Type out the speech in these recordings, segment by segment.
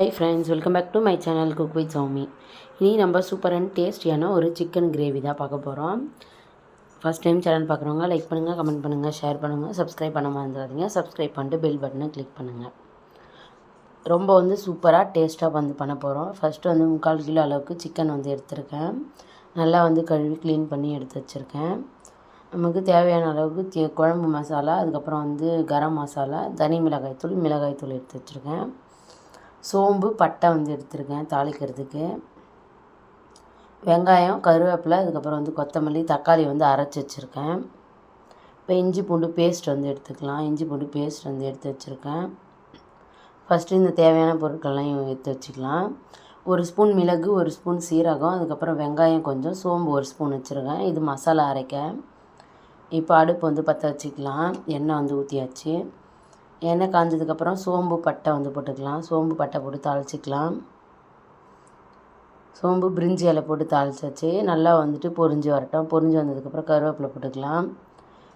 Hi friends welcome back to my channel cook with Soumi இனி நம்ம super and டேஸ்டியான ஒரு சிக்கன் கிரேவி தான் பார்க்க போகிறோம் ஃபஸ்ட் டைம் சேனல் பார்க்குறவங்க லைக் பண்ணுங்கள் கமெண்ட் பண்ணுங்கள் ஷேர் பண்ணுங்கள் சப்ஸ்கிரைப் பண்ண மறந்துடாதீங்க சப்ஸ்கிரைப் பண்ணிட்டு பெல் பட்டனை கிளிக் பண்ணுங்கள் ரொம்ப வந்து சூப்பராக டேஸ்ட்டாக வந்து பண்ண போகிறோம் ஃபஸ்ட்டு வந்து முக்கால் கிலோ அளவுக்கு சிக்கன் வந்து எடுத்திருக்கேன். நல்லா வந்து கழுவி க்ளீன் பண்ணி எடுத்து வச்சுருக்கேன். நமக்கு தேவையான அளவுக்கு தே குழம்பு மசாலா அதுக்கப்புறம் வந்து கரம் மசாலா தனி மிளகாய்த்தூள் மிளகாய்த்தூள் எடுத்து வச்சுருக்கேன். சோம்பு பட்டை வந்து எடுத்திருக்கேன் தாளிக்கிறதுக்கு. வெங்காயம் கருவேப்பிலை அதுக்கப்புறம் வந்து கொத்தமல்லி தக்காளி வந்து அரைச்சி வச்சுருக்கேன். இப்போ இஞ்சி பூண்டு பேஸ்ட் வந்து எடுத்துக்கலாம். இஞ்சி பூண்டு பேஸ்ட் வந்து எடுத்து வச்சுருக்கேன். ஃபஸ்ட்டு இந்த தேவையான பொருட்கள்லாம் எடுத்து வச்சுக்கலாம். ஒரு ஸ்பூன் மிளகு ஒரு ஸ்பூன் சீரகம் அதுக்கப்புறம் வெங்காயம் கொஞ்சம் சோம்பு ஒரு ஸ்பூன் வச்சுருக்கேன். இது மசாலா அரைக்க. இப்போ அடுப்பு வந்து பற்ற வச்சுக்கலாம். எண்ணெய் வந்து ஊற்றியாச்சு எண்ணெய் காஞ்சதுக்கப்புறம் சோம்பு பட்டை வந்து போட்டுக்கலாம். சோம்பு பட்டை போட்டு தாளிச்சிக்கலாம். சோம்பு பிரிஞ்சி இலை போட்டு தாளிச்சாச்சு. நல்லா வந்துட்டு பொரிஞ்சு வரட்டும். பொரிஞ்சு வந்ததுக்கப்புறம் கருவேப்பிலை போட்டுக்கலாம்.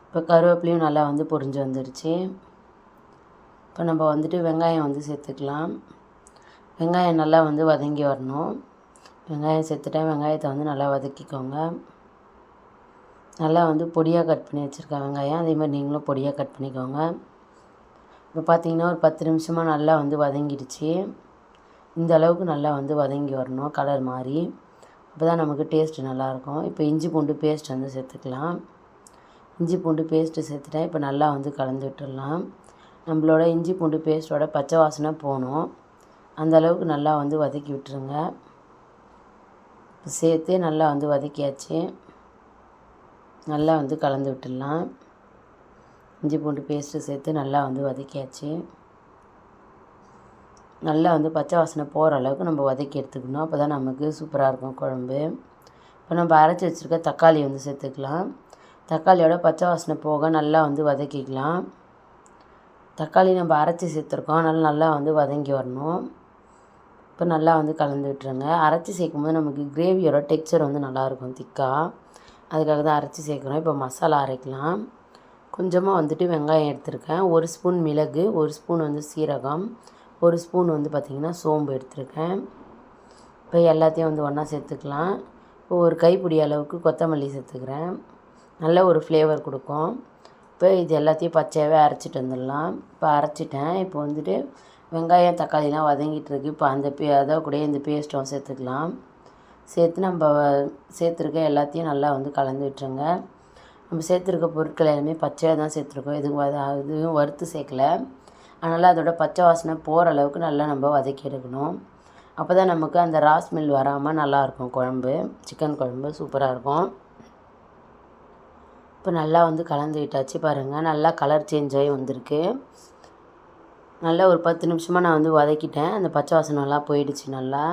இப்போ கருவேப்பிலையும் நல்லா வந்து பொரிஞ்சு வந்துடுச்சு இப்போ நம்ம வந்துட்டு வெங்காயம் வந்து சேர்த்துக்கலாம். வெங்காயம் நல்லா வந்து வதங்கி வரணும். வெங்காயம் சேர்த்துட்டேன். வெங்காயத்தை வந்து நல்லா வதக்கிக்கோங்க. நல்லா வந்து பொடியாக கட் பண்ணி வச்சுருக்கேன் வெங்காயம். அதே மாதிரி நீங்களும் பொடியாக கட் பண்ணிக்கோங்க. இப்போ பார்த்தீங்கன்னா ஒரு பத்து நிமிஷமாக நல்லா வந்து வதங்கிடுச்சு. இந்த அளவுக்கு நல்லா வந்து வதங்கி வரணும் கலர் மாதிரி அப்போ தான் நமக்கு டேஸ்ட்டு நல்லாயிருக்கும். இப்போ இஞ்சி பூண்டு பேஸ்ட் வந்து சேர்த்துக்கலாம். இஞ்சி பூண்டு பேஸ்ட்டு சேர்த்துட்டேன் இப்போ நல்லா வந்து கலந்து விட்டுடலாம். நம்மளோட இஞ்சி பூண்டு பேஸ்ட்டோட பச்சை வாசனை போகணும். அந்த அளவுக்கு நல்லா வந்து வதக்கி விட்டுருங்க. சேர்த்து நல்லா வந்து வதக்கியாச்சு. நல்லா வந்து கலந்து விட்டுடலாம். இஞ்சி பூண்டு பேஸ்ட்டு சேர்த்து நல்லா வந்து வதக்கியாச்சு. நல்லா வந்து பச்சை வாசனை போகிற அளவுக்கு நம்ம வதக்கி எடுத்துக்கணும். அப்போ தான் நமக்கு சூப்பராக இருக்கும் குழம்பு. இப்போ நம்ம அரைச்சி வச்சுருக்க தக்காளி வந்து சேர்த்துக்கலாம். தக்காளியோட பச்சை வாசனை போக நல்லா வந்து வதக்கிக்கலாம். தக்காளி நம்ம அரைச்சி சேர்த்துருக்கோம். அதனால் நல்லா வந்து வதங்கி வரணும். இப்போ நல்லா வந்து கலந்து விட்டுருங்க. அரைச்சி சேர்க்கும் போது நமக்கு கிரேவியோட டெக்ஸ்சர் வந்து நல்லாயிருக்கும் திக்காக அதுக்காக தான் அரைச்சி சேர்க்குறோம். இப்போ மசாலா அரைக்கலாம். கொஞ்சமாக வந்துட்டு வெங்காயம் எடுத்திருக்கேன். ஒரு ஸ்பூன் மிளகு ஒரு ஸ்பூன் வந்து சீரகம் ஒரு ஸ்பூன் வந்து பார்த்திங்கன்னா சோம்பு எடுத்திருக்கேன். இப்போ எல்லாத்தையும் வந்து ஒன்றா சேர்த்துக்கலாம். இப்போ ஒரு கைப்பிடி அளவுக்கு கொத்தமல்லி சேர்த்துக்கிறேன். நல்ல ஒரு ஃப்ளேவர் கொடுக்கும். இப்போ இது எல்லாத்தையும் பச்சையாகவே அரைச்சிட்டு வந்துடலாம். இப்போ அரைச்சிட்டேன். இப்போ வந்துட்டு வெங்காயம் தக்காளிலாம் வதங்கிட்டுருக்கு. இப்போ அந்த பே அதை கூட இந்த பேஸ்ட்டும் சேர்த்துக்கலாம். சேர்த்து நம்ம சேர்த்துருக்க எல்லாத்தையும் நல்லா வந்து கலந்து விட்டுருங்க. நம்ம சேர்த்துருக்க பொருட்கள் எல்லாமே பச்சையாக தான் சேர்த்துருக்கோம். எதுவும் வத எதுவும் வறுத்து சேர்க்கல. அதனால் அதோட பச்சை வாசனை போகிற அளவுக்கு நல்லா நம்ம வதக்கி எடுக்கணும். அப்போ தான் நமக்கு அந்த ராஸ் மில் வராமல் நல்லாயிருக்கும் குழம்பு சிக்கன் குழம்பு சூப்பராக இருக்கும். இப்போ நல்லா வந்து கலந்து விட்டாச்சு பாருங்கள் நல்லா கலர் சேஞ்ச் ஆகி வந்திருக்கு. நல்லா ஒரு பத்து நிமிஷமாக நான் வந்து வதக்கிட்டேன். அந்த பச்சை வாசனைலாம் போயிடுச்சு நல்லா.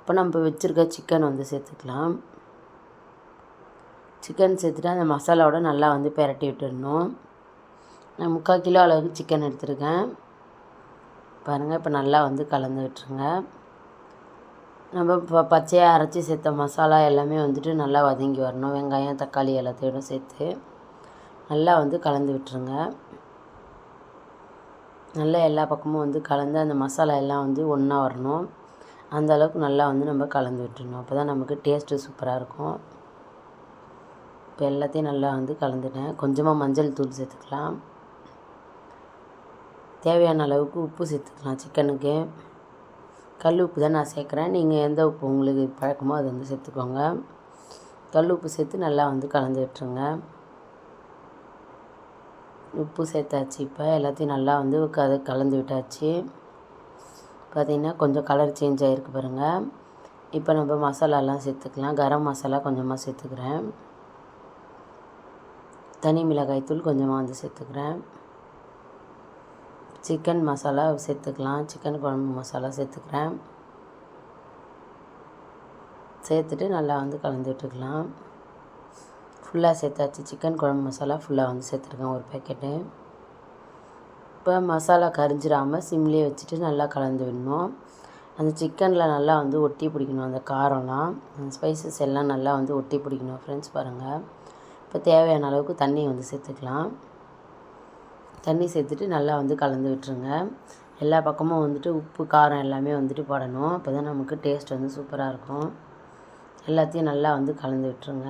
இப்போ நம்ம வச்சுருக்க சிக்கன் வந்து சேர்த்துக்கலாம். சிக்கன் சேர்த்துட்டு அந்த மசாலாவோட நல்லா வந்து பெரட்டி விட்டுடணும். நான் முக்கால் கிலோ அளவுக்கு சிக்கன் எடுத்துருக்கேன். பாருங்கள் இப்போ நல்லா வந்து கலந்து விட்டுருங்க. நம்ம இப்போ பச்சையாக அரைச்சி சேர்த்த மசாலா எல்லாமே வந்துட்டு நல்லா வதங்கி வரணும். வெங்காயம் தக்காளி எல்லாத்தையும் சேர்த்து நல்லா வந்து கலந்து விட்டுருங்க. நல்லா எல்லா பக்கமும் வந்து கலந்து அந்த மசாலா எல்லாம் வந்து ஒன்றா வரணும். அந்த அளவுக்கு நல்லா வந்து நம்ம கலந்து விட்டுருணும் அப்போ தான் நமக்கு டேஸ்ட்டு சூப்பராக இருக்கும். இப்போ எல்லாத்தையும் நல்லா வந்து கலந்துட்டேன். கொஞ்சமாக மஞ்சள் தூள் சேர்த்துக்கலாம். தேவையான அளவுக்கு உப்பு சேர்த்துக்கலாம் சிக்கனுக்கு. கல் உப்பு தான் நான் சேர்க்குறேன். நீங்கள் எந்த உப்பு உங்களுக்கு பழக்கமோ அது வந்து சேர்த்துக்கோங்க. கல் உப்பு சேர்த்து நல்லா வந்து கலந்து விட்டுருங்க. உப்பு சேர்த்தாச்சு இப்போ. எல்லாத்தையும் நல்லா வந்து அது கலந்து விட்டாச்சு. பார்த்திங்கன்னா கொஞ்சம் கலர் சேஞ்ச் ஆகிருக்கு பாருங்கள் இப்போ நம்ம மசாலாலாம் சேர்த்துக்கலாம். கரம் மசாலா கொஞ்சமாக சேர்த்துக்கிறேன். தனி மிளகாய் தூள் கொஞ்சமாக வந்து சேர்த்துக்கிறேன். சிக்கன் மசாலா சேர்த்துக்கலாம். சிக்கன் குழம்பு மசாலா சேர்த்துக்கிறேன். சேர்த்துட்டு நல்லா வந்து கலந்து விட்டுக்கலாம். ஃபுல்லாக சேர்த்தாச்சு. சிக்கன் குழம்பு மசாலா ஃபுல்லாக வந்து சேர்த்துருக்கேன் ஒரு பேக்கெட்டு இப்போ மசாலா கரிஞ்சிடாமல் சிம்லேயே வச்சுட்டு நல்லா கலந்து விடணும். அந்த சிக்கனில் நல்லா வந்து ஒட்டி பிடிக்கணும். அந்த காரம்லாம் அந்த ஸ்பைசஸ் எல்லாம் நல்லா வந்து ஒட்டி பிடிக்கணும். ஃப்ரெண்ட்ஸ் பாருங்கள் இப்போ தேவையான அளவுக்கு தண்ணி வந்து சேர்த்துக்கலாம். தண்ணி சேர்த்துட்டு நல்லா வந்து கலந்து விட்டுருங்க. எல்லா பக்கமும் வந்துட்டு உப்பு காரம் எல்லாமே வந்துட்டு போடணும். அப்போ தான் நமக்கு டேஸ்ட் வந்து சூப்பராக இருக்கும். எல்லாத்தையும் நல்லா வந்து கலந்து விட்டுருங்க.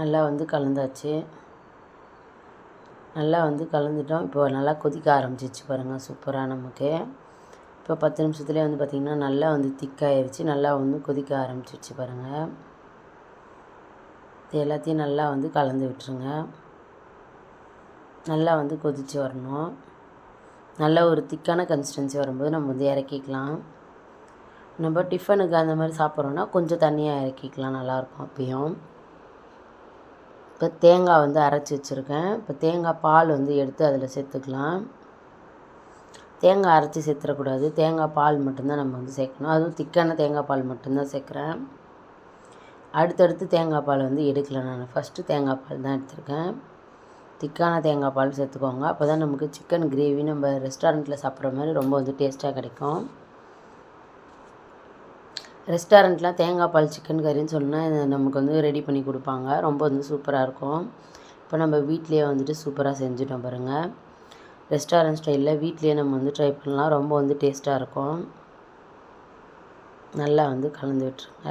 நல்லா வந்து கலந்தாச்சு. நல்லா வந்து கலந்துட்டோம். இப்போ நல்லா கொதிக்க ஆரம்பிச்சிச்சு பாருங்கள் சூப்பராக நமக்கு. இப்போ பத்து நிமிஷத்துலேயே வந்து பார்த்திங்கன்னா நல்லா வந்து திக்காயிருச்சு நல்லா வந்து கொதிக்க ஆரம்பிச்சிருச்சு பாருங்கள் இது எல்லாத்தையும் நல்லா வந்து கலந்து விட்டுருங்க. நல்லா வந்து கொதித்து வரணும். நல்ல ஒரு திக்கான கன்சிஸ்டன்சி வரும்போது நம்ம வந்து இறக்கிக்கலாம். நம்ம டிஃபனுக்கு அந்த மாதிரி சாப்பிட்றோன்னா கொஞ்சம் தண்ணியாக இறக்கிக்கலாம். நல்லாயிருக்கும் அப்பயும். இப்போ தேங்காய் வந்து அரைச்சி வச்சுருக்கேன். இப்போ தேங்காய் பால் வந்து எடுத்து அதில் சேர்த்துக்கலாம். தேங்காய் அரைச்சி சேர்த்துடக்கூடாது. தேங்காய் பால் மட்டும்தான் நம்ம வந்து சேர்க்கணும். அதுவும் திக்கான தேங்காய் பால் மட்டும்தான் சேர்க்குறேன். அடுத்தடுத்து தேங்காய் பால் வந்து எடுக்கலை நான். ஃபஸ்ட்டு தேங்காய் பால் தான் எடுத்திருக்கேன். திக்கான தேங்காய் பால் சேர்த்துக்கோங்க. அப்போ தான் நமக்கு சிக்கன் கிரேவி நம்ம ரெஸ்டாரண்ட்டில் சாப்பிட்ற மாதிரி ரொம்ப வந்து டேஸ்ட்டாக கிடைக்கும். ரெஸ்டாரண்ட்லாம் தேங்காய் பால் சிக்கன் கறின்னு சொன்னால் நமக்கு வந்து ரெடி பண்ணி கொடுப்பாங்க. ரொம்ப வந்து சூப்பராக இருக்கும். இப்போ நம்ம வீட்லேயே வந்துட்டு சூப்பராக செஞ்சுட்டோம் பாருங்கள் ரெஸ்டாரண்ட் ஸ்டைலில் வீட்லேயே நம்ம வந்து ட்ரை பண்ணலாம். ரொம்ப வந்து டேஸ்ட்டாக இருக்கும். நல்லா வந்து கலந்து விட்டுருங்க.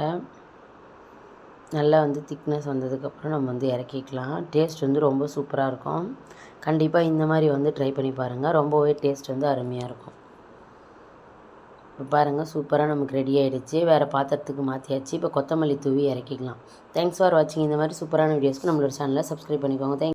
நல்லா வந்து திக்னஸ் வந்ததுக்கப்புறம் நம்ம வந்து இறக்கிக்கலாம். டேஸ்ட் வந்து ரொம்ப சூப்பராக இருக்கும். கண்டிப்பாக இந்த மாதிரி வந்து ட்ரை பண்ணி பாருங்கள் ரொம்பவே டேஸ்ட் வந்து அருமையாக இருக்கும். இப்போ பாருங்கள் சூப்பராக நமக்கு ரெடி ஆகிடுச்சு வேறு பாத்திரத்துக்கு மாற்றியாச்சு இப்போ கொத்தமல்லி தூவி இறக்கிக்கலாம். தேங்க்ஸ் ஃபார் வாட்சிங் இந்த மாதிரி சூப்பரான வீடியோஸ்க்கு நம்மளோட சேனலை சப்ஸ்கிரைப் பண்ணிக்கோங்க. தேங்க்